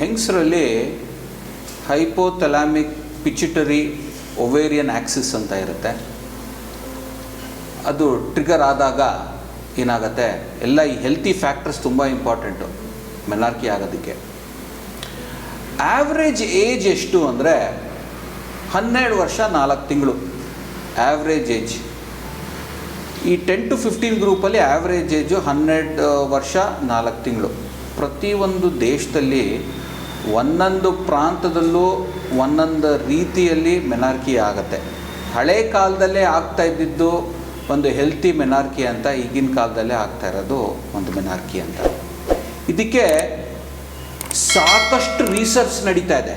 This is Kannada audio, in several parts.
ಹೆಂಗಸರಲ್ಲಿ ಹೈಪೋಥೆಲಾಮಿಕ್ ಪಿಚಿಟರಿ ಒವೇರಿಯನ್ ಆಕ್ಸಿಸ್ ಅಂತ ಇರುತ್ತೆ. ಅದು ಟ್ರಿಗರ್ ಆದಾಗ ಏನಾಗುತ್ತೆ? ಎಲ್ಲ ಈ ಹೆಲ್ತಿ ಫ್ಯಾಕ್ಟರ್ಸ್ ತುಂಬ ಇಂಪಾರ್ಟೆಂಟು ಮೆನಾರ್ಕಿ ಆಗೋದಕ್ಕೆ. ಆವ್ರೇಜ್ ಏಜ್ ಎಷ್ಟು ಅಂದರೆ ಹನ್ನೆರಡು ವರ್ಷ ನಾಲ್ಕು ತಿಂಗಳು. ಆವ್ರೇಜ್ ಏಜ್ ಈ ಟೆನ್ ಟು ಫಿಫ್ಟೀನ್ ಗ್ರೂಪಲ್ಲಿ ಆವ್ರೇಜ್ ಏಜು ಹನ್ನೆರಡು ವರ್ಷ ನಾಲ್ಕು ತಿಂಗಳು. ಪ್ರತಿಯೊಂದು ದೇಶದಲ್ಲಿ ಒಂದೊಂದು ಪ್ರಾಂತದಲ್ಲೂ ಒಂದೊಂದು ರೀತಿಯಲ್ಲಿ ಮೆನಾರ್ಕಿ ಆಗುತ್ತೆ. ಹಳೆ ಕಾಲದಲ್ಲೇ ಆಗ್ತಾ ಇದ್ದಿದ್ದು ಒಂದು ಹೆಲ್ತಿ ಮೆನಾರ್ಕಿ ಅಂತ, ಈಗಿನ ಕಾಲದಲ್ಲೇ ಆಗ್ತಾ ಇರೋದು ಒಂದು ಮೆನಾರ್ಕಿ ಅಂತ. ಇದಕ್ಕೆ ಸಾಕಷ್ಟು ರಿಸರ್ಚ್ ನಡೀತಾ ಇದೆ.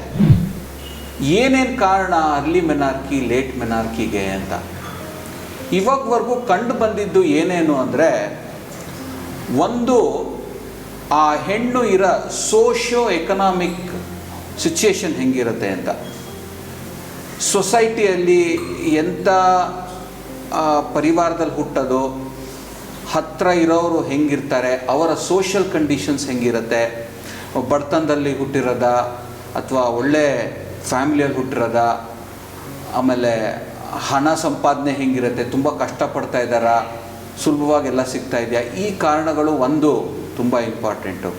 ಏನೇನು ಕಾರಣ ಅರ್ಲಿ ಮೆನಾರ್ಕಿ ಲೇಟ್ ಮೆನಾರ್ಕಿಗೆ ಅಂತ? ಇವಾಗವರೆಗೂ ಕಂಡು ಬಂದಿದ್ದು ಏನೇನು ಅಂದರೆ, ಒಂದು ಆ ಹೆಣ್ಣು ಇರೋ ಸೋಷಿಯೋ ಎಕನಾಮಿಕ್ ಸಿಚುಯೇಷನ್ ಹೆಂಗಿರುತ್ತೆ ಅಂತ. ಸೊಸೈಟಿಯಲ್ಲಿ ಎಂಥ ಪರಿವಾರದಲ್ಲಿ ಹುಟ್ಟೋದು ಹತ್ತಿರ ಇರೋರು ಹೆಂಗಿರ್ತಾರೆ, ಅವರ ಸೋಷಿಯಲ್ ಕಂಡೀಷನ್ಸ್ ಹೆಂಗಿರುತ್ತೆ, ಬಡತನದಲ್ಲಿ ಹುಟ್ಟಿರೋದ ಅಥವಾ ಒಳ್ಳೆ ಫ್ಯಾಮಿಲಿಯಲ್ಲಿ ಹುಟ್ಟಿರೋದ, ಆಮೇಲೆ ಹಣ ಸಂಪಾದನೆ ಹೆಂಗಿರುತ್ತೆ, ತುಂಬ ಕಷ್ಟಪಡ್ತಾ ಇದ್ದಾರಾ, ಸುಲಭವಾಗಿ ಎಲ್ಲ ಸಿಗ್ತಾ ಇದೆಯಾ, ಈ ಕಾರಣಗಳು ಒಂದು. ತುಂಬ ಇಂಪಾರ್ಟೆಂಟು.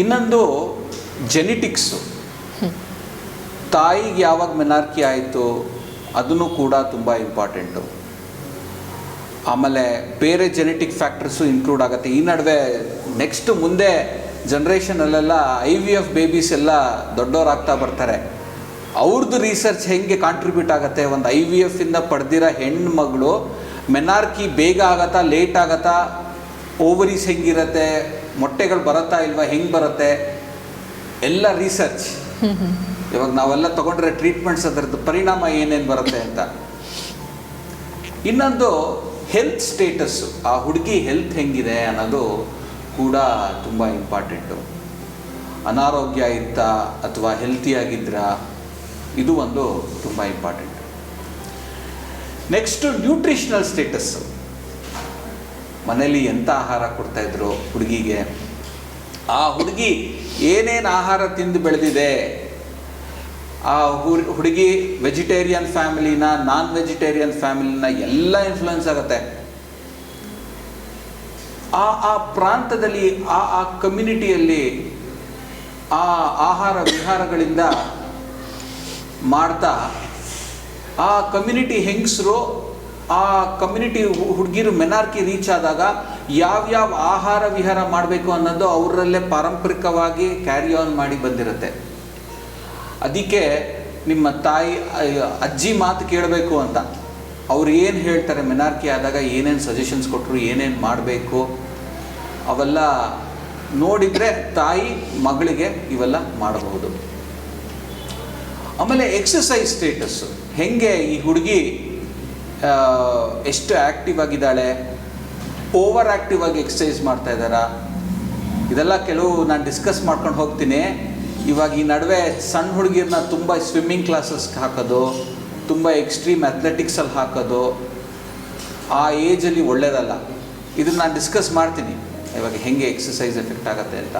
ಇನ್ನೊಂದು ಜೆನೆಟಿಕ್ಸು. ತಾಯಿಗೆ ಯಾವಾಗ ಮೆನಾರ್ಕಿ ಆಯಿತು, ಅದನ್ನು ಕೂಡ ತುಂಬ ಇಂಪಾರ್ಟೆಂಟು. ಆಮೇಲೆ ಬೇರೆ ಜೆನೆಟಿಕ್ ಫ್ಯಾಕ್ಟರ್ಸು ಇನ್ಕ್ಲೂಡ್ ಆಗುತ್ತೆ. ಈ ನಡುವೆ ನೆಕ್ಸ್ಟ್ ಮುಂದೆ ಜನ್ರೇಷನಲ್ಲೆಲ್ಲ ಐ ವಿ ಎಫ್ ಬೇಬೀಸ್ ಎಲ್ಲ ದೊಡ್ಡವರಾಗ್ತಾ ಬರ್ತಾರೆ. ಅವ್ರದ್ದು ರಿಸರ್ಚ್ ಹೆಂಗೆ ಕಾಂಟ್ರಿಬ್ಯೂಟ್ ಆಗುತ್ತೆ? ಒಂದು ಐ ವಿ ಎಫ್ ಇಂದ ಪಡೆದಿರೋ ಹೆಣ್ಣು ಮಗಳು ಮೆನಾರ್ಕಿ ಬೇಗ ಆಗತ್ತಾ ಲೇಟ್ ಆಗತ್ತಾ? ಓವರೀಸ್ ಹೆಂಗಿರತ್ತೆ, ಮೊಟ್ಟೆಗಳು ಬರುತ್ತಾ ಇಲ್ವಾ, ಹೆಂಗೆ ಬರುತ್ತೆ, ಎಲ್ಲ ರಿಸರ್ಚ್ ಇವಾಗ ನಾವೆಲ್ಲ ತಗೊಂಡ್ರೆ ಟ್ರೀಟ್ಮೆಂಟ್ಸ್ ಅದರದ್ದು ಪರಿಣಾಮ ಏನೇನು ಬರುತ್ತೆ ಅಂತ. ಇನ್ನೊಂದು ಹೆಲ್ತ್ ಸ್ಟೇಟಸ್ಸು ಆ ಹುಡುಗಿ ಹೆಲ್ತ್ ಹೆಂಗಿದೆ ಅನ್ನೋದು ಕೂಡ ತುಂಬ ಇಂಪಾರ್ಟೆಂಟು ಅನಾರೋಗ್ಯ ಇತ್ತಾ ಅಥವಾ ಹೆಲ್ತಿಯಾಗಿದ್ರಾ ಇದು ಒಂದು ತುಂಬ ಇಂಪಾರ್ಟೆಂಟ್ ನೆಕ್ಸ್ಟು ನ್ಯೂಟ್ರಿಷನಲ್ ಸ್ಟೇಟಸ್ಸು ಮನೇಲಿ ಎಂಥ ಆಹಾರ ಕೊಡ್ತಾಯಿದ್ರು ಹುಡುಗಿಗೆ? ಆ ಹುಡುಗಿ ಏನೇನು ಆಹಾರ ತಿಂದು ಬೆಳೆದಿದೆ? ಆ ಹುಡುಗಿ ವೆಜಿಟೇರಿಯನ್ ಫ್ಯಾಮಿಲಿನ ನಾನ್ ವೆಜಿಟೇರಿಯನ್ ಫ್ಯಾಮಿಲಿನ ಎಲ್ಲ ಇನ್ಫ್ಲುಯೆನ್ಸ್ ಆಗುತ್ತೆ. ಆ ಆ ಪ್ರಾಂತದಲ್ಲಿ, ಆ ಆ ಕಮ್ಯುನಿಟಿಯಲ್ಲಿ ಆ ಆಹಾರ ವಿಹಾರಗಳಿಂದ ಮಾಡ್ತಾ, ಆ ಕಮ್ಯುನಿಟಿ ಹೆಂಗಸರು ಆ ಕಮ್ಯುನಿಟಿ ಹುಡುಗಿರು ಮೆನಾರ್ಕಿ ರೀಚ್ ಆದಾಗ ಯಾವ್ಯಾವ ಆಹಾರ ವಿಹಾರ ಮಾಡಬೇಕು ಅನ್ನೋದು ಅವರಲ್ಲೇ ಪಾರಂಪರಿಕವಾಗಿ ಕ್ಯಾರಿ ಆನ್ ಮಾಡಿ ಬಂದಿರುತ್ತೆ. ಅದಕ್ಕೆ ನಿಮ್ಮ ತಾಯಿ ಅಜ್ಜಿ ಮಾತು ಕೇಳಬೇಕು ಅಂತ. ಅವ್ರು ಏನು ಹೇಳ್ತಾರೆ ಮೆನಾರ್ಕಿ ಆದಾಗ, ಏನೇನು ಸಜೆಷನ್ಸ್ ಕೊಟ್ಟರು ಏನೇನು ಮಾಡಬೇಕು, ಅವೆಲ್ಲ ನೋಡಿದರೆ ತಾಯಿ ಮಗಳಿಗೆ ಇವೆಲ್ಲ ಮಾಡಬಹುದು ಆಮೇಲೆ ಎಕ್ಸಸೈಸ್ ಸ್ಟೇಟಸ್ಸು ಹೆಂಗೆ ಈ ಹುಡುಗಿ ಎಷ್ಟು ಆ್ಯಕ್ಟಿವ್ ಆಗಿದ್ದಾಳೆ? ಓವರ್ ಆ್ಯಕ್ಟಿವ್ ಆಗಿ ಎಕ್ಸಸೈಸ್ ಮಾಡ್ತಾ ಇದ್ದಾರಾ? ಇದೆಲ್ಲ ಕೆಲವು ನಾನು ಡಿಸ್ಕಸ್ ಮಾಡ್ಕೊಂಡು ಹೋಗ್ತೀನಿ. ಇವಾಗ ಈ ನಡುವೆ ಸಣ್ಣ ಹುಡುಗಿರನ್ನ ತುಂಬ ಸ್ವಿಮ್ಮಿಂಗ್ ಕ್ಲಾಸಸ್ಗೆ ಹಾಕೋದು, ತುಂಬ ಎಕ್ಸ್ಟ್ರೀಮ್ ಅಥ್ಲೆಟಿಕ್ಸಲ್ಲಿ ಹಾಕೋದು, ಆ ಏಜಲ್ಲಿ ಒಳ್ಳೇದಲ್ಲ. ಇದನ್ನು ನಾನು ಡಿಸ್ಕಸ್ ಮಾಡ್ತೀನಿ. ಇವಾಗ ಹೆಂಗೆ ಎಕ್ಸಸೈಸ್ ಎಫೆಕ್ಟ್ ಆಗುತ್ತೆ ಅಂತ.